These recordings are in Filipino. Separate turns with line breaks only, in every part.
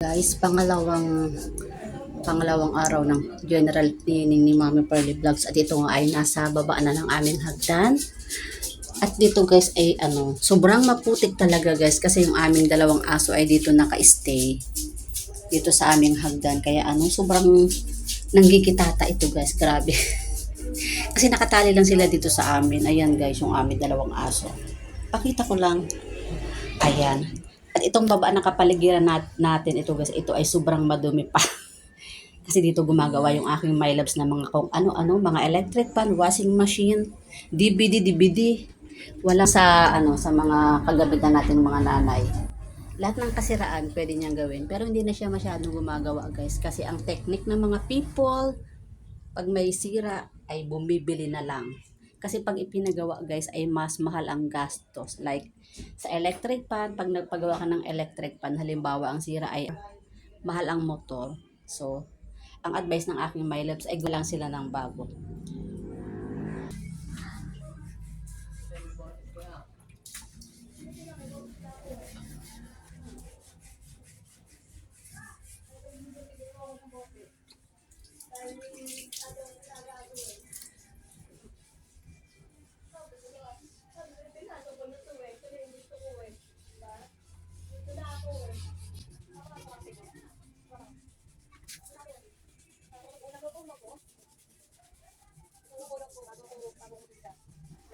Guys, pangalawang pangalawang araw ng general cleaning ni Mami Pearly Vlogs at ito nga ay nasa baba na ng aming hagdan. At dito guys ay ano, sobrang maputik talaga guys kasi yung aming dalawang aso ay dito naka-stay dito sa aming hagdan. Kaya ano, sobrang nanggigitata ito guys, grabe. kasi nakatali lang sila dito sa amin. Ayan guys, yung aming dalawang aso. Pakita ko lang. Ayan. Itong baba na kapaligiran nat- natin, ito guys, ito ay sobrang madumi pa. Kasi dito gumagawa yung aking my loves na mga kung ano-ano, mga electric pan, washing machine, DVD, DVD. Wala sa ano sa mga kagamitan natin mga nanay. Lahat ng kasiraan pwede niyang gawin. Pero hindi na siya masyadong gumagawa guys. Kasi ang technique ng mga people, pag may sira, ay bumibili na lang. Kasi pag ipinagawa guys, ay mas mahal ang gastos. Like, sa electric pan, pag nagpagawa ka ng electric pan, halimbawa ang sira ay mahal ang motor. So, ang advice ng aking my loves ay gulang sila ng bago.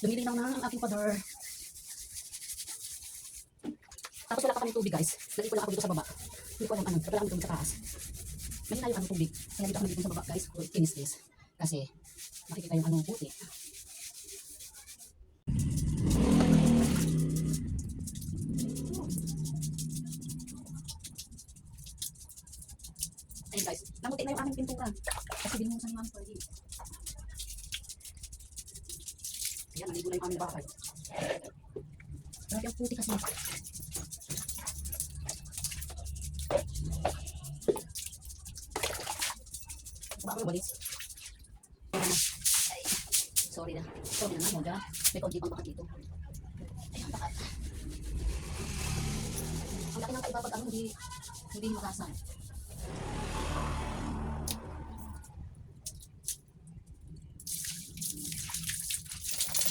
Lumilinaw na ang aking pader. Tapos wala pa kami tubig guys. Nandito lang ako dito sa baba. Hindi ko alam ano. Wala kami tubig sa taas. Mahina yung ano tubig. Kaya dito kami dito sa baba guys. Kung kinis this. Kasi makikita yung ano puti. Ayun guys. Namuti na yung aming pintura. Kasi binuhusan aming pwede. Ayan, naligo na yung aming bahay. Grabe ang puti kasi. Walis. Ay, sorry na. Sorry na mo dyan. May konti pang baka dito. Ayan, baka. Ang laki ng kaiba pag ano, hindi, hindi makasan.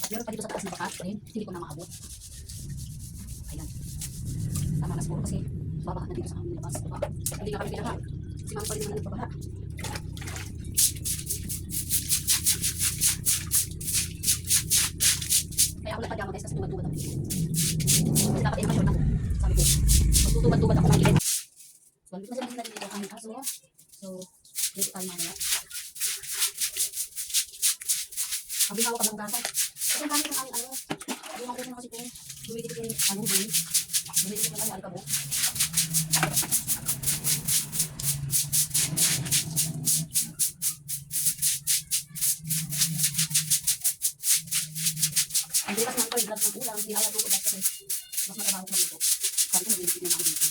Meron pa dito sa taas na bakas, rin, hindi ko na maabot. Ayan. Tama na siguro kasi babaha na dito sa aming labas. Diba? Hindi nga kami pinaha. Si mama pa rin naman nagpabaha. Kaya ako lapad ako guys kasi tubad-tubad ako dito. Kasi dapat i-action ako. Sabi ko, magtutubad-tubad ako ng gilid. So, andito na sila dito ang aso. So, dito tayo mamaya. Sabi nga ako pag gatas. Kasi ang dami ng aming ano. Sabi nga ko kasi kung dumidikit yung ano, bumi. Dumidikit yung ano, alikabok. Ang bilas ng ko, yung bilas ng ulam, hindi ayaw ko kasi mas matrabaho ko magluto. Sabi ko, hindi na ako dito.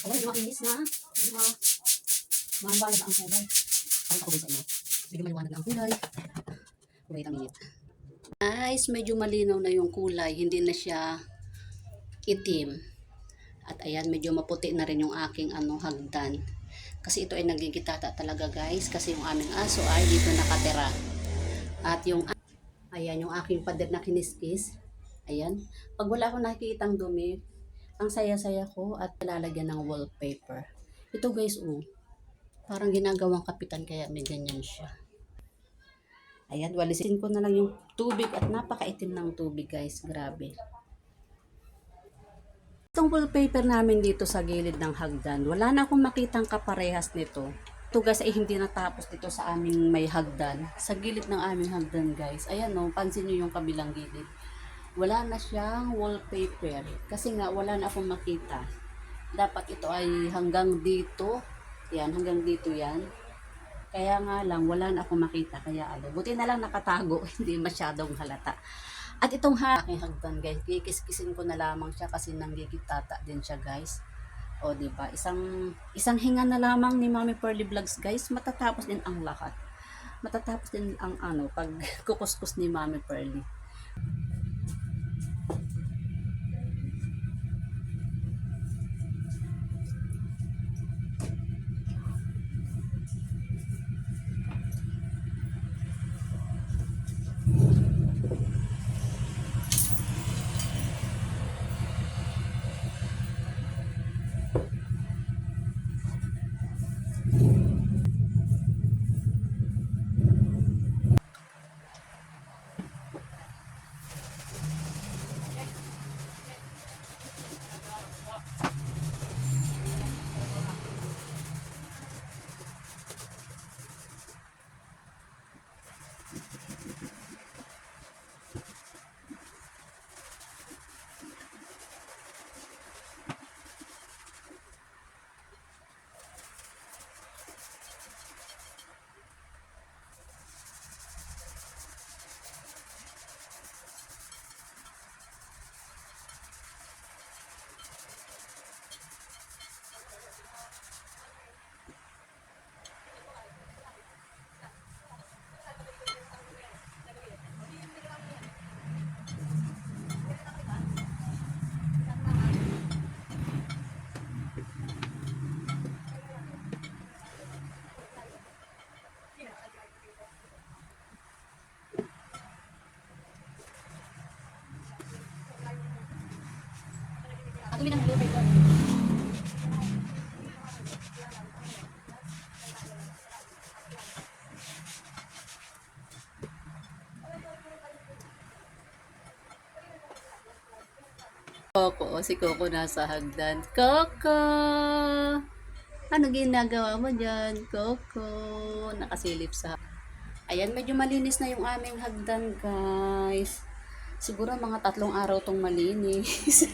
Alam, medyo makinis na. Medyo ma... Maambala na ang kulay. Parang ako sa inyo. Medyo maliwanag na ang kulay. Kulay ang init. Guys, medyo malinaw na yung kulay. Hindi na siya itim. At ayan, medyo maputi na rin yung aking ano, hagdan. Kasi ito ay nagigitata talaga guys. Kasi yung aming aso ay dito nakatira. At yung, ayan, yung aking pader na kiniskis. Ayan. Pag wala akong nakikitang dumi, ang saya-saya ko at lalagyan ng wallpaper. Ito guys, oh. Parang ginagawang kapitan kaya may ganyan siya. Ayan, walisin ko na lang yung tubig at napakaitim ng tubig guys. Grabe. Itong wallpaper namin dito sa gilid ng hagdan, wala na akong makitang kaparehas nito. Ito guys ay hindi natapos dito sa aming may hagdan. Sa gilid ng aming hagdan guys. Ayan o, pansin nyo yung kabilang gilid. Wala na siyang wallpaper. Kasi nga wala na akong makita. Dapat ito ay hanggang dito. Yan, hanggang dito yan. Kaya nga lang, wala na akong makita. Kaya ano, buti na lang nakatago. hindi masyadong halata. At itong ha, aking hagdan guys, kikis-kisin ko na lamang siya kasi nanggigitata din siya guys. O di ba? Isang isang hinga na lamang ni Mami Pearly Vlogs guys, matatapos din ang lahat. Matatapos din ang ano, pag kukuskus ni Mami Pearly. Coco, si Coco nasa hagdan. Coco! Ano ginagawa mo dyan, Coco? Nakasilip sa... Ayan, medyo malinis na yung aming hagdan, guys. Siguro mga tatlong araw tong malinis.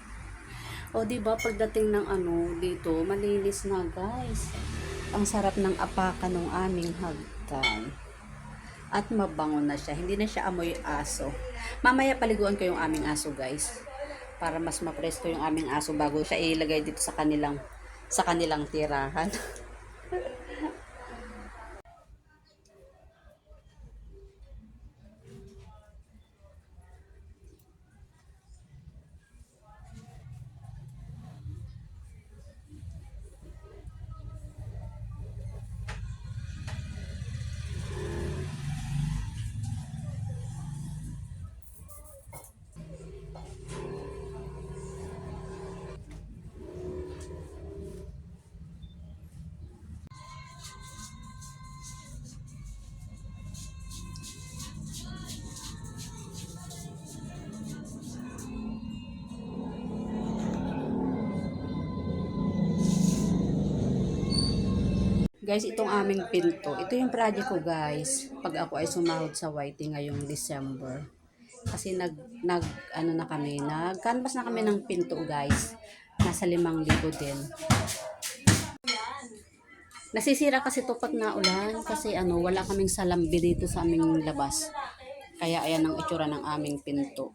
o, di ba pagdating ng ano dito, malinis na, guys. Ang sarap ng apakan ng aming hagdan. At mabango na siya. Hindi na siya amoy aso. Mamaya paliguan ko yung aming aso, guys. Para mas mapresko yung aming aso bago siya ilagay dito sa kanilang sa kanilang tirahan. Guys, itong aming pinto. Ito yung project ko, guys. Pag ako ay sumahod sa YT ngayong December. Kasi nag, nag, ano na kami, nag-canvas na kami ng pinto, guys. Nasa limang libo din. Nasisira kasi to pag naulan kasi ano, wala kaming salambi dito sa aming labas. Kaya ayan ang itsura ng aming pinto.